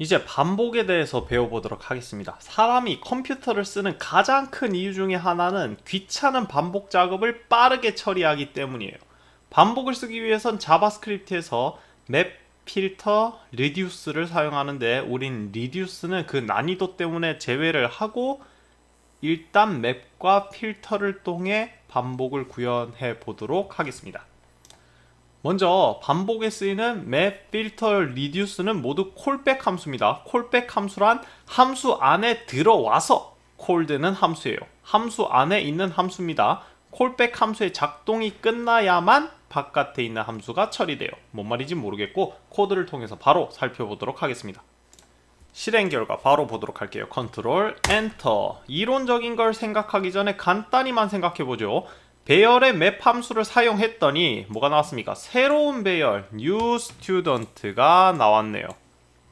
이제 반복에 대해서 배워보도록 하겠습니다. 사람이 컴퓨터를 쓰는 가장 큰 이유 중에 하나는 귀찮은 반복 작업을 빠르게 처리하기 때문이에요. 반복을 쓰기 위해선 자바스크립트에서 맵 필터 리듀스를 사용하는데 우린 리듀스는 그 난이도 때문에 제외를 하고 일단 맵과 필터를 통해 반복을 구현해 보도록 하겠습니다. 먼저 반복에 쓰이는 맵, 필터, 리듀스는 모두 콜백 함수입니다. 콜백 함수란 함수 안에 들어와서 콜드는 함수예요. 함수 안에 있는 함수입니다. 콜백 함수의 작동이 끝나야만 바깥에 있는 함수가 처리돼요. 뭔 말인지 모르겠고 코드를 통해서 바로 살펴보도록 하겠습니다. 실행 결과 바로 보도록 할게요. 컨트롤 엔터. 이론적인 걸 생각하기 전에 간단히만 생각해 보죠. 배열의 맵 함수를 사용했더니 뭐가 나왔습니까? 새로운 배열 new student가 나왔네요.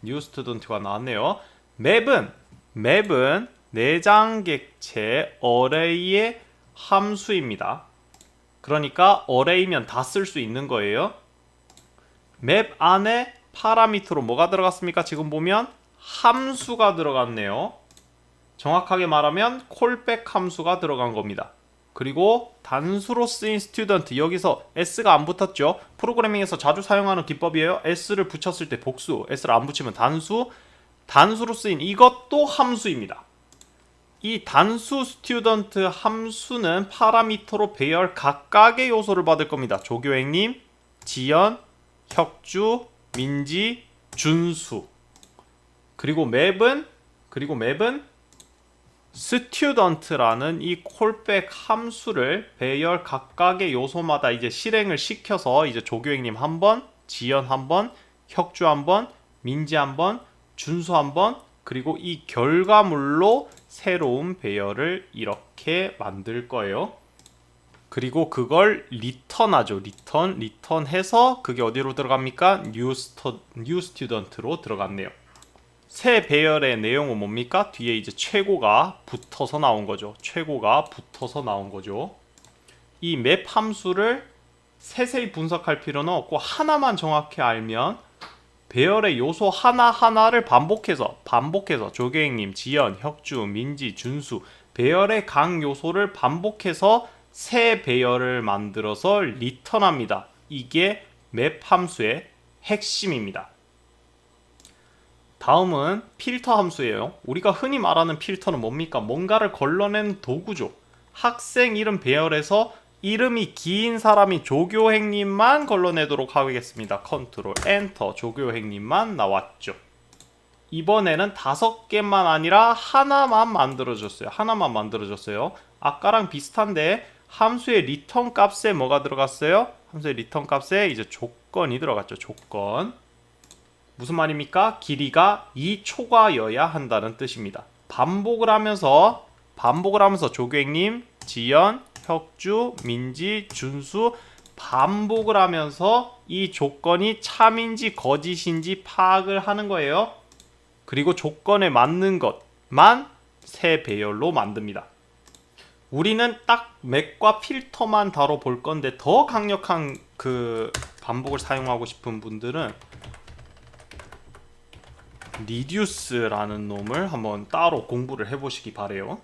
new student가 나왔네요. 맵은 맵은 내장 객체 array의 함수입니다. 그러니까 array면 다 쓸 수 있는 거예요. 맵 안에 파라미터로 뭐가 들어갔습니까? 지금 보면 함수가 들어갔네요. 정확하게 말하면 콜백 함수가 들어간 겁니다. 그리고 단수로 쓰인 스튜던트 여기서 s가 안 붙었죠. 프로그래밍에서 자주 사용하는 기법이에요. s를 붙였을 때 복수, s를 안 붙이면 단수. 단수로 쓰인 이것도 함수입니다. 이 단수 스튜던트 함수는 파라미터로 배열 각각의 요소를 받을 겁니다. 조교행님, 지연, 혁주, 민지, 준수. 그리고 맵은 그리고 맵은 스튜던트라는 이 콜백 함수를 배열 각각의 요소마다 이제 실행을 시켜서 이제 조교행님 한 번, 지연 한 번, 혁주 한 번, 민지 한 번, 준수 한 번, 그리고 이 결과물로 새로운 배열을 이렇게 만들 거예요. 그리고 그걸 리턴하죠. 리턴, 리턴해서 그게 어디로 들어갑니까? 뉴 스튜던트로 들어갔네요. 새 배열의 내용은 뭡니까? 뒤에 이제 최고가 붙어서 나온 거죠. 최고가 붙어서 나온 거죠. 이 맵 함수를 세세히 분석할 필요는 없고 하나만 정확히 알면 배열의 요소 하나하나를 반복해서 반복해서 조계행님, 지연, 혁주, 민지, 준수 배열의 각 요소를 반복해서 새 배열을 만들어서 리턴합니다. 이게 맵 함수의 핵심입니다. 다음은 필터 함수예요. 우리가 흔히 말하는 필터는 뭡니까? 뭔가를 걸러낸 도구죠. 학생 이름 배열에서 이름이 긴 사람이 조교행님만 걸러내도록 하겠습니다. 컨트롤 엔터 조교행님만 나왔죠. 이번에는 다섯 개만 아니라 하나만 만들어졌어요. 하나만 만들어졌어요. 아까랑 비슷한데 함수의 리턴 값에 뭐가 들어갔어요? 함수의 리턴 값에 이제 조건이 들어갔죠. 조건. 무슨 말입니까? 길이가 2초가여야 한다는 뜻입니다. 반복을 하면서 반복을 하면서 조교행님, 지연, 혁주, 민지, 준수 반복을 하면서 이 조건이 참인지 거짓인지 파악을 하는 거예요. 그리고 조건에 맞는 것만 새 배열로 만듭니다. 우리는 딱 맥과 필터만 다뤄볼 건데 더 강력한 그 반복을 사용하고 싶은 분들은 리듀스라는 놈을 한번 따로 공부를 해보시기 바래요.